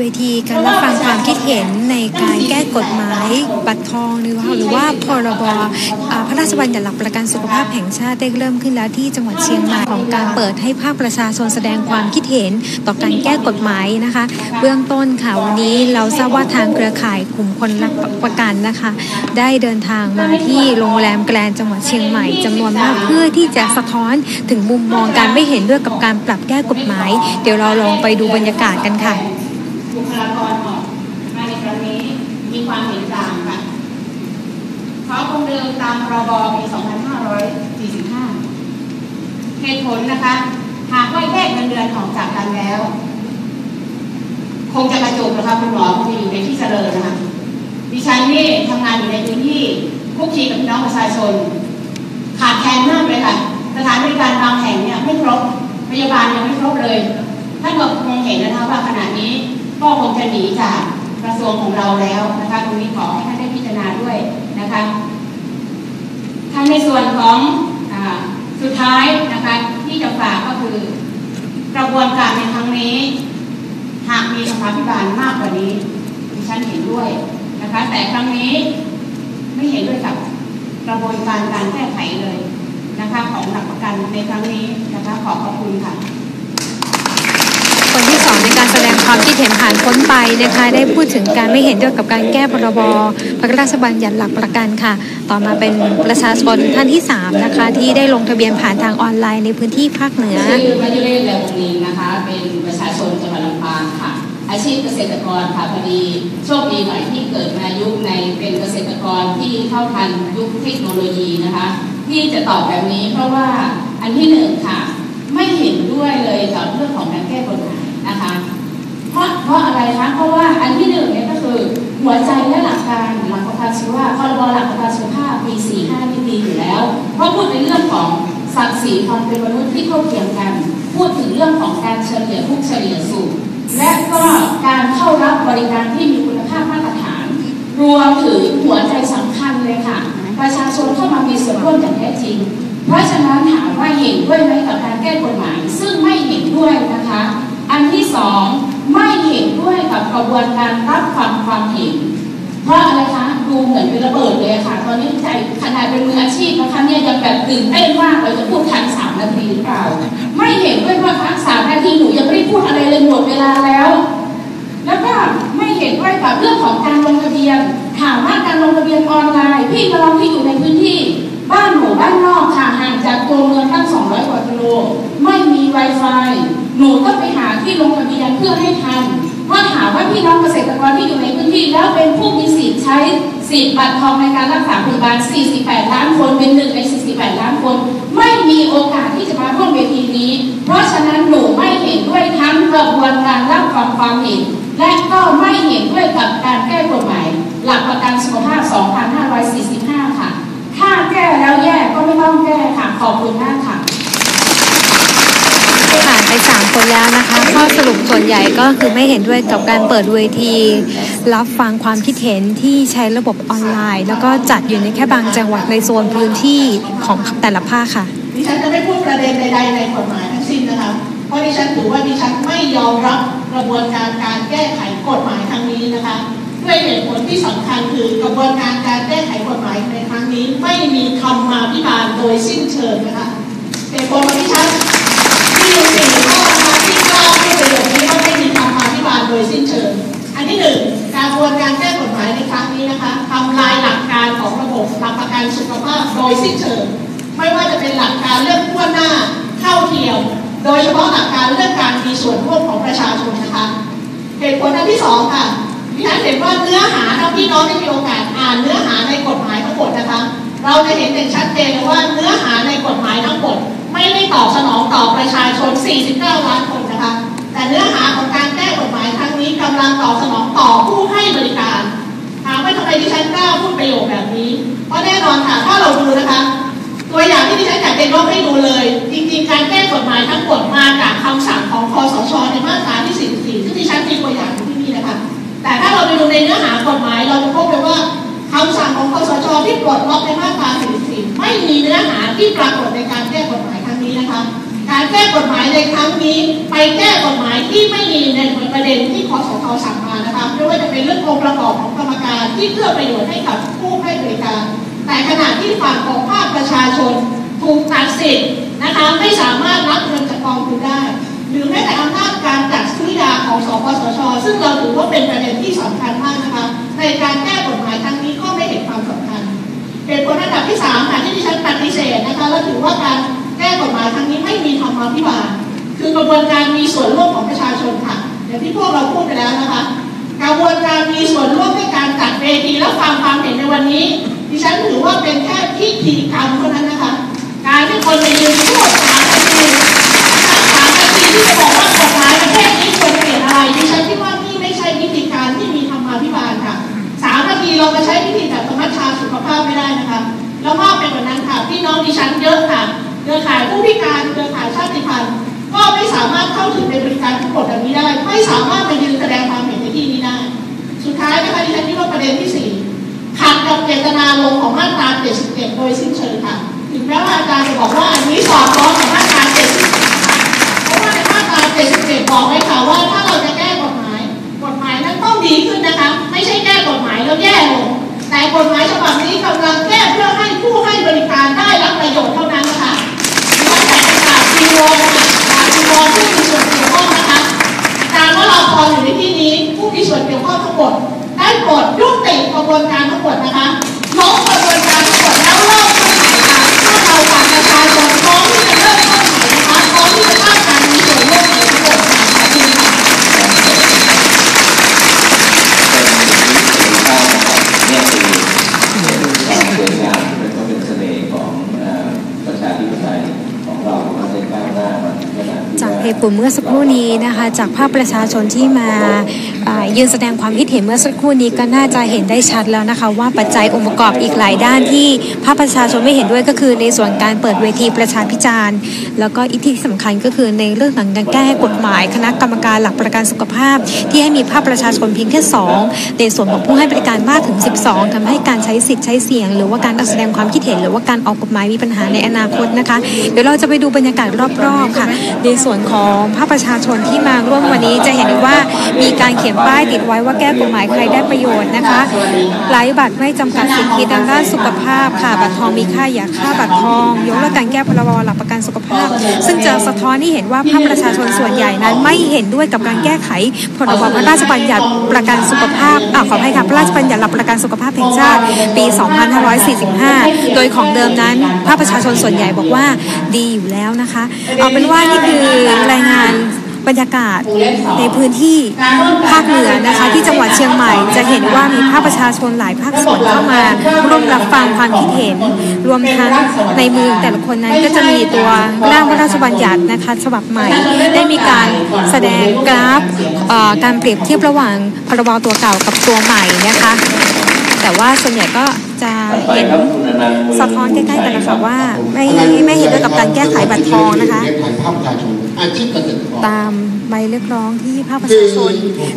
เวทีการรับฟังความคิดเห็นในการแก้กฎหมายบัตรทองหรือว่าหรือว่าพรบอ่าพระราชบัญญัติหลักประกันสุขภาพแห่งชาติได้เริ่มขึ้นแล้วที่จังหวัดเชียงใหม่ของการเปิดให้ภาคประชาชนแสดงความคิดเห็นต่อการแก้กฎหมายนะคะ เบื้องต้นค่ะวันนี้เราทราบว่าทางเครือข่ายกลุ่มคนรักประกันนะคะ ได้เดินทางมาที่โรงแรมแกลนจังหวัดเชียงใหม่จำนวนมากเพื่อที่จะสะท้อนถึงมุมมองการไม่เห็นด้วยกับการปรับแก้กฎหมาย เดี๋ยวเราลองไปดูบรรยากาศกันค่ะ บุคลากรออกมาในครั้งนี้มีความเห็นต่างค่ะเขาคงเดิมตามพรบปี 2545 เหตุผลนะคะ หากว่าแยกเงินเดือนออกจากกันแล้ว คงจะกระจุกนะคะคุณหมอคงจะอยู่ในที่เจริญนะคะดิฉันนี่ทำงานอยู่ในพื้นที่คุกคีกับพี่น้องประชาชน ขาดแคลนมากเลยค่ะสถานบริการบางแห่งเนี่ยไม่ครบพยาบาลยังไม่ครบเลยท่านก็คงเห็นนะคะว่าขณะนี้ ก็คงจะหนีจากกระทรวงของเราแล้วนะคะตรงนี้ขอให้ท่านได้พิจารณาด้วยนะคะทางในส่วนของอสุดท้ายนะคะที่จะฝากก็คือกระบวนการในครั้งนี้ หากมีสภาพิบาลมากกว่านี้ดิฉันเห็นด้วยนะคะแต่ครั้งนี้ไม่เห็นด้วยกับกระบวนการการแก้ไขเลยนะคะของหลักประกันในครั้งนี้นะคะขอขอบคุณค่ะ คนที่สองในการแสดงความคิดเห็นผ่านพ้นไปนะคะ ได้พูดถึงการไม่เห็นด้วยกับการแก้พรบพระราชบัญญัติหลักประกันค่ะ ต่อมาเป็นประชาชนท่านที่สามนะคะที่ได้ลงทะเบียนผ่านทางออนไลน์ในพื้นที่ภาคเหนือชื่อพยุเรศแลวงนินนะคะ เป็นประชาชนจังหวัดลำปางค่ะ อาชีพเกษตรกรค่ะพอดีโชคดีหน่อยที่เกิดมายุคในเป็นเกษตรกรที่เข้าทันยุคเทคโนโลยีนะคะ ที่จะตอบแบบนี้เพราะว่าอันที่หนึ่งค่ะ ไม่เห็นด้วยเลยกับเรื่องของการแก้กฎหมายนะคะ เพราะเพราะอะไรคะ เพราะว่าอันที่หนึ่งเนี่ยก็คือ หัวใจและหลักการหลักประกันชีวะพรบหลักประกันสุขภาพปี45นี่ดีอยู่แล้ว เพราะพูดในเรื่องของศักดิ์ศรีความเป็นมนุษย์ที่เท่าเทียมกัน พูดถึงเรื่องของการเฉลี่ยทุกเฉลี่ยสุขและก็การเข้ารับบริการที่มีคุณภาพมาตรฐาน รวมถึงหัวใจสำคัญเลยค่ะ ประชาชนเข้ามามีส่วนร่วมอย่างแท้จริง เพราะฉะนั้นถามว่าเห็นด้วยไหมกับการแก้กฎหมาย ซึ่งไม่เห็นด้วยนะคะ อันที่สองไม่เห็นด้วยกับกระบวนการรับฟังความเห็น เพราะอะไรคะดูเหมือนเป็นระเบิดเลยค่ะ ตอนนี้ใจขนาดเป็นมืออาชีพนะคะเนี่ยยังแบบตื่นเต้นมากเราจะพูดทันสามนาทีหรือเปล่า ไม่เห็นด้วยว่าทันสามนาทีหนูยังไม่ได้พูดอะไรเลยหมดเวลาแล้ว แล้วก็ไม่เห็นด้วยกับเรื่องของการลงทะเบียนถามว่าการลงทะเบียนออนไลน์ พี่น้องที่อยู่ในพื้นที่ บ้านหมู่บ้านนอกค่ะห่างจากตัวเมืองตั้ง 200 กว่ากิโล ไม่มี Wi-Fi หนูต้องไปหาที่ลงทะเบียนเพื่อให้ทันเพราถามว่าพี่น้องเกษตรกรที่อยู่ในพื้นที่ แล้วเป็นผู้มีสิทธิ์ใช้สิทธิ์บัตรทองในการรักษาพยาบาล 48 ล้านคนเป็นหนึ่งใน 48 ล้านคน ไม่มีโอกาสที่จะมาร่วมเวทีนี้ เพราะฉะนั้นหนูไม่เห็นด้วยทั้งกระบวนการรับฟังความเห็น และก็ไม่เห็นด้วยกับการแก้กฎหมาย หลักประกันสุขภาพ 2545 ถ้าแก้แล้วแย่ก็ไม่ต้องแก้ค่ะ ขอบคุณมากค่ะผ่านไป3คนแล้วนะคะ ข้อสรุปส่วนใหญ่ก็คือไม่เห็นด้วยกับการเปิดเวที รับฟังความคิดเห็นที่ใช้ระบบออนไลน์ แล้วก็จัดอยู่ในแค่บางจังหวัดในโซนพื้นที่ของแต่ละภาคค่ะดิฉันจะไม่พูดประเด็นใดๆในกฎหมายทั้งสิ้นนะคะ เพราะดิฉันถือว่าดิฉันไม่ยอมรับกระบวนการการแก้ไขกฎหมายครั้งนี้นะคะ ด้วยเหตุผลที่สำคัญคือกระบวนการการแก้ไขกฎหมายในครั้งนี้ ไม่มีคำมาพิบาลโดยสิ้นเชิงนะคะเหตุผลของดิฉันมีอยู่สี่ข้อนะคะที่กล้าพูดประโยคนี้ว่าไม่มีคำมาพิบาลโดยสิ้นเชิง อันที่หนึ่งกระบวนการแก้กฎหมายในครั้งนี้นะคะทำลายหลักการของระบบหลักประกันสุขภาพโดยสิ้นเชิง ไม่ว่าจะเป็นหลักการเรื่องทั่วหน้าเท่าเทียม โดยเฉพาะหลักการเรื่องการมีส่วนร่วมของประชาชนนะคะ เหตุผลอันที่สองค่ะ ดิฉันเห็นว่าเนื้อหาถ้าพี่น้องได้มีโอกาสอ่านเนื้อหาในกฎหมายทั้งหมดนะคะ เราจะเห็นอย่างชัดเจนเลยว่าเนื้อหาในกฎหมายทั้งหมด ไม่ได้ตอบสนองต่อประชาชน 49 ล้านคนนะคะ แต่เนื้อหาของการแก้กฎหมายครั้งนี้กำลังตอบสนองต่อผู้ให้บริการถามว่าทำไมดิฉันกล้าพูดประโยคแบบนี้ เพราะแน่นอนค่ะถ้าเราดูนะคะ ตัวอย่างที่ดิฉันอยากจะยกให้ดูเลย จริงๆ การแก้กฎหมาย ในเนื้อหากฎหมายเราจะพบเลยว่าคำสั่งของคอสชที่ปลดล็อกในมาตรา44ไม่มีเนื้อหาที่ปรากฏในการแก้กฎหมายครั้งนี้นะคะ การแก้กฎหมายในครั้งนี้ ไปแก้กฎหมายที่ไม่มีในประเด็นที่คอสชสั่งมานะคะไม่ว่าจะเป็นเรื่ององค์ประกอบของกรรมการที่เพื่อประโยชน์ให้กับผู้ให้บริการ แต่ขณะที่ฝั่งของภาคประชาชนถูกตัดสิทธิ์นะคะไม่สามารถรับเงินจากกองทุนได้ หรือแม้แต่อำนาจการจัดซื้อยาของสปสช ซึ่งเราถือว่าเป็นประเด็นที่ ถือว่าการแก้กฎหมายครั้งนี้ไม่มีธรรมาภิบาลคือกระบวนการมีส่วนร่วมของประชาชนค่ะอย่างที่พวกเราพูดไปแล้วนะคะ กระบวนการมีส่วนร่วมในการจัดเวทีและฟังความเห็นในวันนี้ ดิฉันถือว่าเป็นแค่พิธีกรรมเท่านั้นนะคะ การที่คนไปยืนพูดสามนาทีสามนาทีที่จะบอกว่ากฎหมายประเทศนี้ควรเปลี่ยนอะไรดิฉันคิดว่านี่ไม่ใช่วิธีการที่มีธรรมาภิบาลค่ะสามนาทีเราจะใช้วิธีแบบสมัชชาสุขภาพไม่ได้นะคะ แล้วมากไปกว่านั้น ค่ะพี่น้องดิฉันเยอะค่ะเครือข่ายผู้พิการเครือข่ายชาติพันธุ์ก็ไม่สามารถเข้าถึงในบริการทั้งหมดแบบนี้ได้ ไม่สามารถไปยืนแสดงความเห็นในที่นี้ได้ สุดท้ายนะคะดิฉันคิดว่าประเด็นที่สี่ขัดกับเจตนาลงของมาตรา77โดยสิ้นเชิงค่ะ ถึงแม้ว่าอาจารย์จะบอกว่าอันนี้สอดคล้องกับมาตรา77เพราะว่าในมาตรา77บอกไว้ค่ะว่าถ้าเราจะแก้กฎหมาย กฎหมายนั้นต้องดีขึ้นนะคะ ไม่ใช่แก้กฎหมายแล้วแย่ลง แต่กฎหมายฉบับนี้กำลังแก้เพื่อให้ผู้ให้บริการได้รับประโยชน์เท่านั้นนะคะดิฉันอยากจะกราบทีวอนค่ะกาบทีวอนผู้มีส่วนเกี่ยวข้องนะคะการว่าเราพออยู่ในที่นี้ผู้มีส่วนเกี่ยวข้องทั้งหมดได้โปรดยุติกระบวนการทั้งหมดนะคะ กลุ่มเมื่อสักครู่นี้นะคะ จากภาพประชาชนที่มา ยืนแสดงความคิดเห็นเมื่อสักครู่นี้ก็น่าจะเห็นได้ชัดแล้วนะคะ ว่าปัจจัยองค์ประกอบอีกหลายด้านที่ภาคประชาชนไม่เห็นด้วยก็คือในส่วนการเปิดเวทีประชาพิจารณ์ แล้วก็อีกที่สำคัญก็คือในเรื่องของการแก้กฎหมาย คณะกรรมการหลักประกันสุขภาพ ที่ให้มีภาคประชาชนเพียงแค่สองในส่วนของผู้ให้บริการมากถึง 12ทำให้การใช้สิทธิ์ใช้เสียง หรือว่าการแสดงความคิดเห็น หรือว่าการออกกฎหมายมีปัญหาในอนาคตนะคะ เดี๋ยวเราจะไปดูบรรยากาศรอบๆค่ะ ในส่วนของภาคประชาชนที่มาร่วมวันนี้จะเห็นได้ว่ามีการเขียนป้ายติดไว้ว่าแก้กฎหมายใครได้ประโยชน์นะคะไร้บัตรไม่จำกัดสิทธิทางด้านสุขภาพค่ะบัตรทองมีค่าอย่าค่าบัตรทองยกเลิกการแก้พรบหลักประกันสุขภาพ ซึ่งจะสะท้อนให้เห็นว่าภาคประชาชนส่วนใหญ่นั้น ไม่เห็นด้วยกับการแก้ไขพรบพระราชบัญญัติประกันสุขภาพอ่าขออภัยค่ะพระราชบัญญัติหลักประกันสุขภาพแห่งชาติปี 2545 โดยของเดิมนั้นภาคประชาชนส่วนใหญ่บอกว่าดีอยู่แล้วนะคะ เอาเป็นว่านี่คือรายงาน บรรยากาศในพื้นที่ภาคเหนือนะคะ ที่จังหวัดเชียงใหม่ จะเห็นว่ามีภาคประชาชนหลายภาคส่วนเข้ามาร่วมรับฟังความคิดเห็น รวมทั้งในมือแต่ละคนนั้นก็จะมีตัวร่างพระราชบัญญัตินะคะฉบับใหม่ ได้มีการแสดงกราฟการเปรียบเทียบระหว่างพรบตัวเก่ากับตัวใหม่นะคะ แต่ว่าส่วนใหญ่ก็ เห็นสะท้อนใกล้ๆกันนะคะว่าไม่ไม่เห็นด้วยกับการแก้ไขบัตรทองนะคะตรกรตามใบเรียกร้องที่ภาคประชาชน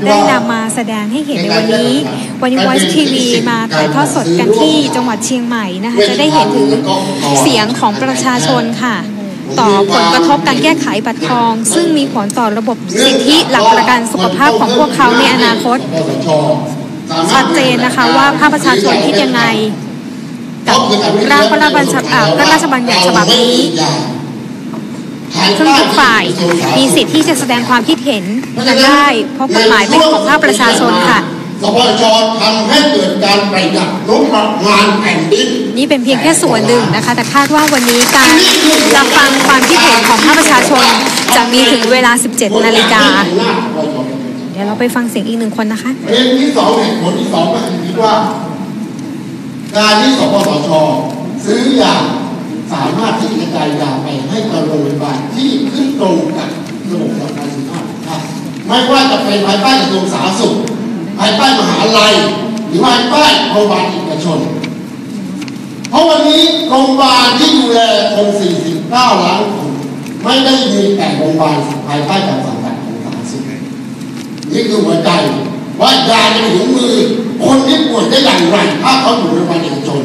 ได้นำมาแสดงให้เห็นในวันนี้ วันนี้ Voice TV มาถ่ายทอดสดกันที่จังหวัดเชียงใหม่นะคะจะได้เห็นถึงเสียงของประชาชนค่ะต่อผลกระทบการแก้ไขบัตรทอง ซึ่งมีผลต่อระบบสิทธิหลักประกันสุขภาพของพวกเขาในอนาคต ชัดเจนนะคะว่าภาคประชาชนคิดยังไง กับร่างพระราชบัญญัติอ่าพระราชบัญญัติฉบับนี้ซึ่งทุกฝ่ายมีสิทธิ์ที่จะแสดงความคิดเห็นกันได้เพราะกฎหมายเป็นของภาคประชาชนค่ะสปชทำให้เกิดการประหยัดงบประมาณแผ่นดินนี่เป็นเพียงแค่ส่วนหนึ่งนะคะ แต่คาดว่าวันนี้การรับฟังความคิดเห็นของภาคประชาชนจะมีถึงเวลา 17 นาฬิกา เดี๋ยวเราไปฟังเสียงอีกหนึ่งคนนะคะประเด็นที่สองเหตุผลที่สองก็คือคิดว่า การที่สปสชซื้อยาสามารถที่จะกระจายยาไปให้กับโรงพยาบาลที่ขึ้นตรงกับระบบประกันสุขภาพครับไม่ว่าจะเป็นภายใต้กระทรวงสาธารณสุขภายใต้มหาลัย หรือภายใต้โรงพยาบาลเอกชน เพราะวันนี้โรงพยาบาลที่ดูแลคน 49 ล้านคนไม่ได้มีแต่โรงพยาบาลภายใต้การสังกัดของสาธารณสุขนี่คือหัวใจว่ายาจะถึงมือ คนที่ป่วยได้อย่างไร ถ้าเขาอยู่ในโรงพยาบาลเอกชน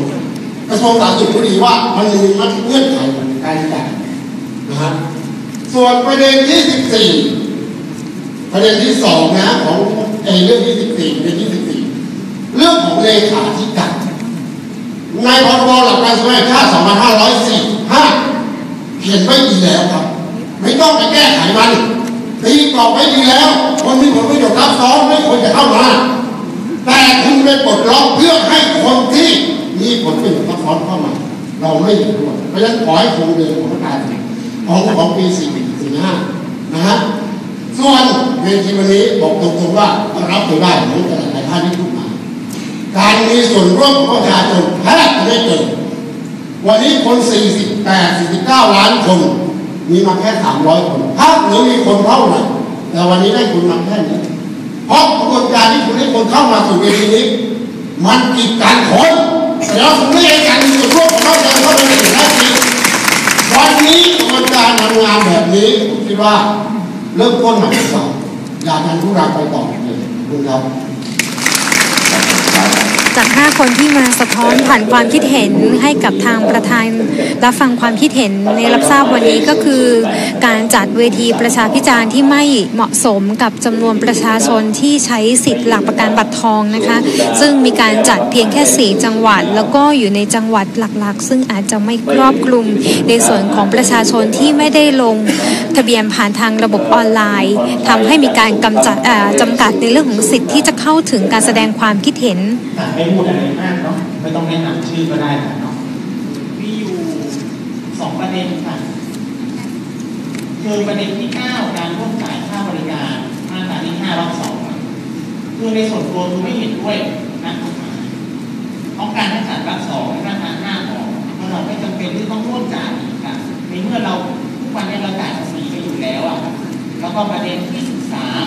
กระทรวงสาธารณสุขรู้ดีว่ามันมีมัดเงื่อนไขของการจ่ายนะฮะส่วนประเด็นที่14ประเด็นที่สองนะของไอ้เรื่องที่14ประเด็นที่14เรื่องของเลขาธิการในพรบหลักการสมัยชาติ2545เขียนไว้ดีแล้วครับ ไม่ต้องไปแก้ไขมันตีกรอบไว้ดีแล้ว คนมีผลประโยชน์รับซ้อนไม่ควรจะเข้ามา แต่คุณไปปลดล็อกเพื่อให้คนที่มีผลประโยชน์ซ้อนเข้ามา เราไม่เห็นด้วยเพราะฉะนั้นขอให้คงเดิมของประกาศของของปี4 4 5นะฮะส่วนเวทีวันนี้บอกตรงๆว่ารับไม่ได้เหมือนกับหลายท่านที่พูดมา การมีส่วนร่วมของประชาชนแทบจะไม่เกิดวันนี้คน 48 49 ล้านคน มีมาแค่ 300 คนภาคเหนือมีคนเท่าไหร่แต่วันนี้ได้คุณมาแค่นี้ เพราะกระบวนการที่คุณให้คนเข้ามาสู่เวทีนี้ มันกีดกันคนแล้วคุณไม่ให้การมีส่วนร่วมของประชาชนเข้าไปในถึงได้จริงวันนี้กระบวนการทำงานแบบนี้ผมคิดว่าเริ่มต้นใหม่ดีกว่าอย่าทันทุรังไปต่อเลยขอบคุณครับ จาก 5 คนที่มาสะท้อนผ่านความคิดเห็นให้กับทางประธานรับฟังความคิดเห็นในรับทราบวันนี้ก็คือ การจัดเวทีประชาพิจารณ์ที่ไม่เหมาะสมกับจำนวนประชาชนที่ใช้สิทธิ์หลักประกันบัตรทองนะคะ ซึ่งมีการจัดเพียงแค่ 4 จังหวัด แล้วก็อยู่ในจังหวัดหลักๆ ซึ่งอาจจะไม่ครอบคลุมในส่วนของประชาชนที่ไม่ได้ลงทะเบียนผ่านทางระบบออนไลน์ทำให้มีการกำจัดจำกัดในเรื่องของสิทธิ์ที่จะเข้าถึงการแสดงความคิดเห็นพูดอะไรมากเนาะไม่ต้องแนะนำชื่อก็ได้ค่ะเนาะมีอยู่สองประเด็นค่ะคือประเด็นที่เก้าการร่วมจ่ายค่าบริการมาตราที่ห้ารอบสองคือในส่วนตัวคือไม่เห็นด้วยนะกฎหมายเพราะการให้จ่ายรับสองและมาตราห้าออกเพราะเราไม่จำเป็นที่ต้องร่วมจ่ายค่ะในเมื่อเราทุกวันนี้เราจ่ายภาษีไปอยู่แล้วอะแล้วก็ประเด็นที่สิบสาม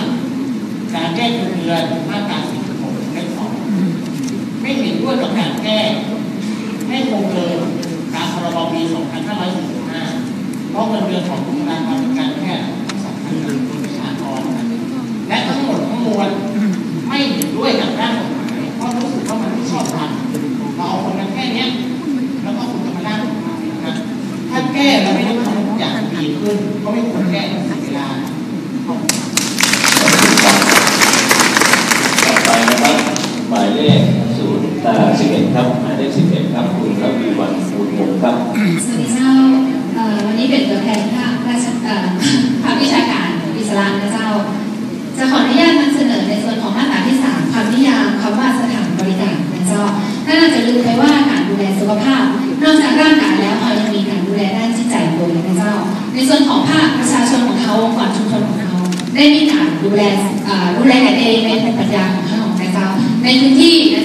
การแก้เงินเดือนมาตราสิบหกเลขสอง ไม่เห็นด้ วยกับการแก้ ให้คงเดิมตามพรบปี 2545เพราะเงินเดือนของบุคลากรทางการแพทย์ต้องสำคัญกับประชากรและทั้งหมดทั้งมวลไม่เห็นด้วยกับร่างกฎหมายเพราะรู้สึกว่ามันไม่ชอบธรรมเราเอาคนกันแค่เนี้ยแล้วก็คุณจะมาร่างกฎหมายนะถ้าแก้แล้วไม่ได้ทำทุกอย่างดีขึ้น ก็ไม่ควรแก้ในเวลาขอบคุณต่อไปนะครับหมายเลข สิบเอ็ดครับหมายเลขสิบเอ็ดครับคุณระวีวันบุญวงครับสวัสดีเจ้าวันนี้เป็นตัวแทนภาคราชเอ่อภาควิชาการอิสระนะเจ้า จะขออนุญาตนำเสนอในส่วนของมาตราที่3คำนิยามคำว่าสถานบริการนะเจ้าน่าจะลืมไปว่าการดูแลสุขภาพ นอกจากร่างกายแล้วเรายังมีการดูแลด้านจิตใจด้วยนะเจ้า ในส่วนของภาคประชาชนของเขาองค์กรชุมชนของเขาได้มีการดูแลดูแลกันเองในภูมิปัญญาของเขานะเจ้าในพื้นที่นะ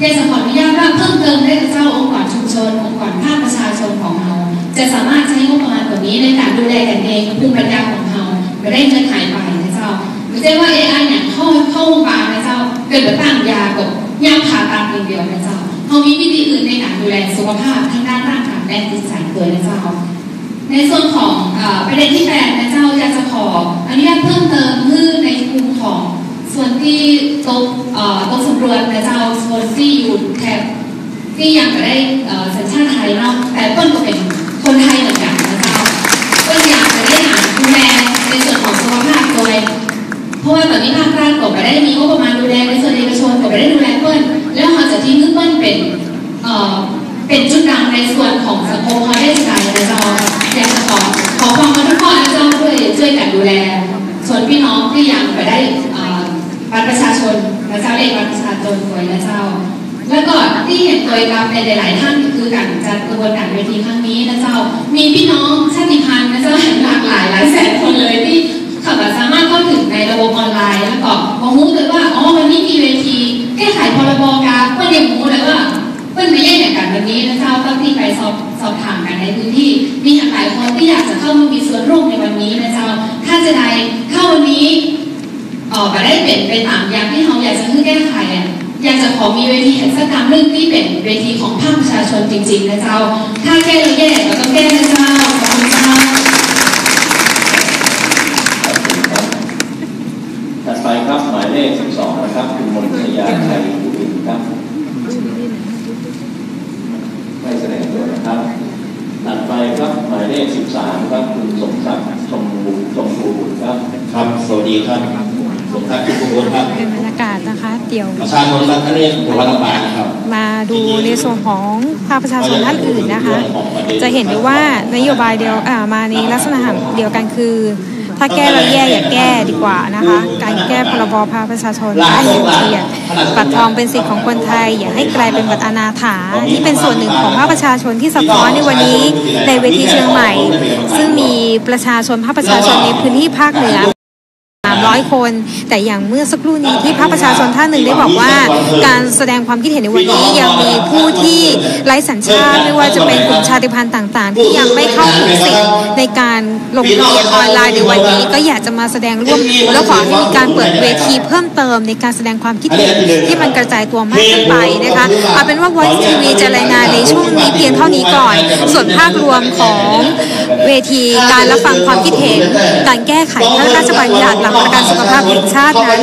อยากจะขออนุญาตว่าเพิ่มเติมได้กับเจ้าองค์กรชุมชน องค์กรภาคประชาชนของเรา จะสามารถใช้งบประมาณตัวนี้ในการดูแลกันเองภูมิปัญญาของเราไม่ได้เงินหายไปนะเจ้าไม่ใช่ว่า AI เนี่ยเข้าเข้าโรงพยาบาลนะเจ้าเกิดตั้งยากับยาผ่าตัดอย่างเดียวนะเจ้าเขามีวิธีอื่นในการดูแลสุขภาพทั้งด้านร่างกายและจิตใจด้วยนะเจ้าในส่วนของอประเด็นที่แปดนะเจ้าอยากจะขออนุญาตเพิ่มเติมมือในกลุ่มของ ส่วนที่ตกเอ่อตกสำรวจนะเจ้าส่วนที่อยู่แถบที่ยังไม่ได้เอ่อสัญชาติไทยเนาะแต่เปิ้ลก็เป็นคนไทยเหมือนกันนะเจ้าเปิ้ลอยากจะได้หาดูแลในส่วนของสุขภาพโดยเพราะว่าตอนนี้ภาครัฐก็ไม่ได้มีงบประมาณดูแลในส่วนเอกชนก็ไม่ได้ดูแลเปิ้ลแล้วเขาจะทิ้งเปิ้ลเป็นเอ่อเป็นจุดดังในส่วนของสังคมเขาได้ใจนะเจ้าอยากจะขอขอความอนุเคราะห์นะเจ้าด้วยช่วยกันดูแลส่วนพี่น้องที่ยังไม่ได้ บัตรประชาชนนะเจ้าเลขบัตรประชาชนด้วยนะเจ้า แล้วก็ที่เห็นตัวกับในหลาย ๆ ท่านคือการจัดกระบวนการเวทีครั้งนี้นะเจ้า มีพี่น้องชาติพันธุ์ ทีแห่งสักการเรื่องที่เป็นเวทีของภาคประชาชนจริงๆนะเจ้า ถ้าแก้เราแย่เราต้องแก้นะเจ้าขอบคุณเจ้าถัดไปครับหมายเลข 12 นะครับคุณมนชยาชัยบุรินทร์ครับไม่แสดงตัวนะครับถัดไปครับหมายเลข 13 ครับคุณสมศักดิ์ชมดีครับ ครับทุกคนครับ เป็นบรรยากาศนะคะเดี๋ยวประชาชนรัฐเรียกหัวลำบากนะครับมาดูในส่วนของภาคประชาชนท่านอื่นนะคะ จะเห็นได้ว่านโยบายเดียวมาในลักษณะเดียวกันคือ ถ้าแก้เราแย่อย่าแก้ดีกว่านะคะ การแก้พรบภาคประชาชนให้เห็นเกียรติบัตรทองเป็นสิทธิ์ของคนไทย อย่าให้กลายเป็นบัตรอนาถาที่เป็นส่วนหนึ่งของภาคประชาชนที่สะท้อนในวันนี้ในเวทีเชียงใหม่ ซึ่งมีประชาชนภาคประชาชนในพื้นที่ภาคเหนือ 300 คน แต่อย่างเมื่อสักครู่นี้ที่ภาคประชาชนท่านหนึ่งได้บอกว่า การแสดงความคิดเห็นในวันนี้ยังมีผู้ที่ไร้สัญชาติไม่ว่าจะเป็นกลุ่มชาติพันธุ์ต่าง ๆ ที่ยังไม่เข้าถึงสิทธิ์ในการลงทะเบียนออนไลน์ในวันนี้ ก็อยากจะมาแสดงร่วมแล้วขอให้มีการเปิดเวทีเพิ่มเติมในการแสดงความคิดเห็นที่มันกระจายตัวมากขึ้นไปนะคะเอาเป็นว่า Voice TV จะรายงานในช่วงนี้เพียงเท่านี้ก่อน ส่วนภาพรวมของเวทีการรับฟังความคิดเห็นการแก้ไขพระราชบัญญัติหลักประกันสุขภาพแห่งชาตินั้น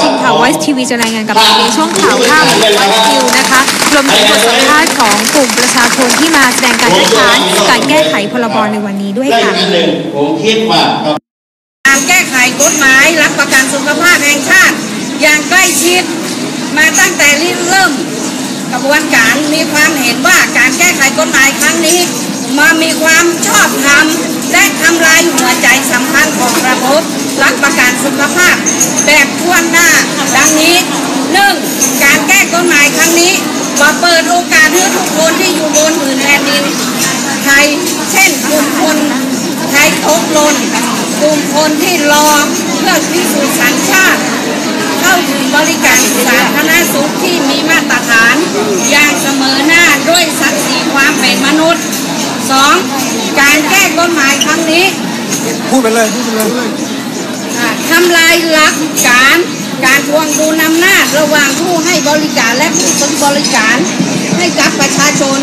ทีมข่าว Voice TV จะรายงานกับในช่วงข่าวข้าม Voice News นะคะรวมถึงบทสัมภาษณ์ของกลุ่มประชาชนที่มาแสดงการคัดค้านการแก้ไขพรบในวันนี้ด้วยค่ะผมคิดว่าการแก้ไขกฎหมายรับประกันสุขภาพแห่งชาติ อย่างใกล้ชิดมาตั้งแต่เริ่ม กระบวนการมีความเห็นว่าการแก้ไขกฎหมายครั้งนี้ มามีความชอบธรรมและทำลายหัวใจสำคัญของระบบรับประกันสุขภาพ แบบทั่วหน้าดังนี้หนึ่งการแก้กฎหมายครั้งนี้มาเปิดโอกาสให้ทุกคนที่อยู่บนผืนแผ่นดินไทยเช่นกลุ่มคนไทยทกลนกลุ่มคนที่รอเพื่อพิสูจน์สัญชาติ เข้าถึงบริการสาธารณสุขที่มีมาตรฐานอย่างเสมอหน้าด้วยศักดิ์ศรีความเป็นมนุษย์ 2. การแก้กฎหมายครั้งนี้ พูดไปเลยพูดไปเลยอ่าทำลายหลักการการทวงดุลอำนาจระหว่างผู้ให้บริการและผู้ซื้อบริการให้กับประชาชน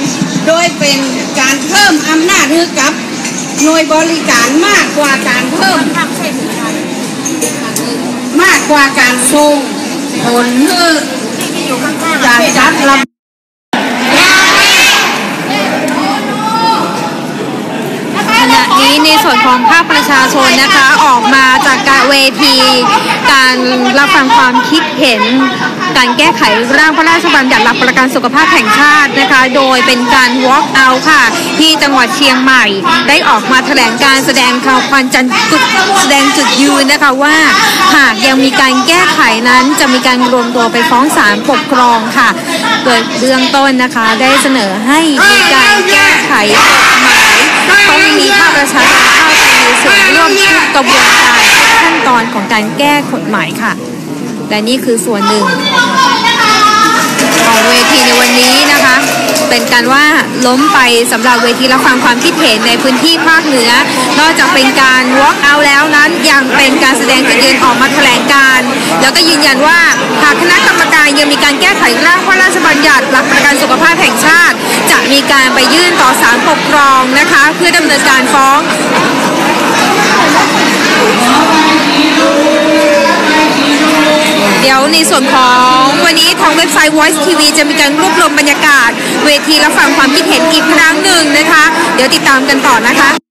โดยเป็นการเพิ่มอำนาจให้กับหน่วยบริการมากกว่าการเพิ่ม มากกว่าการส่งผลคือการจัดระขณะนี้ในส่วนของภาคประชาชนนะคะออกมาจากการเวที การรับฟังความคิดเห็น การแก้ไขร่างพระราชบัญญัติหลักประกันสุขภาพแห่งชาตินะคะ โดยเป็นการ walk out ค่ะ ที่จังหวัดเชียงใหม่ ได้ออกมาแถลงการแสดงความจันจุดแสดงจุดยืนนะคะว่า หากยังมีการแก้ไขนั้นจะมีการรวมตัวไปฟ้องศาลปกครองค่ะโดยเบื้องต้นนะคะได้เสนอให้มีการแก้ไขกฎหมายต้องมีภาคประชาชนเข้าไปมีส่วนร่วมทุกกระบวนการขั้นตอนของการแก้กฎหมายค่ะ และนี่คือส่วนหนึ่งของเวทีในวันนี้นะคะ เป็นการว่าล้มไปสำหรับเวทีรับฟังความคิดเห็นในพื้นที่ภาคเหนือ นอกจากเป็นการ walk out แล้วนั้นยังเป็นการแสดงจุดยืนออกมาแถลงการ แล้วก็ยืนยันว่าหากคณะกรรมการยังมีการแก้ไขร่างพระราชบัญญัติหลักประกันสุขภาพแห่งชาติ จะมีการไปยื่นต่อศาลปกครองนะคะ เพื่อดำเนินการฟ้อง เดี๋ยวในส่วนของวันนี้ทางเว็บไซต์ Voice TV จะมีการรวบรวมบรรยากาศ เวทีและฟังความคิดเห็นอีกครั้งหนึ่งนะคะ เดี๋ยวติดตามกันต่อนะคะ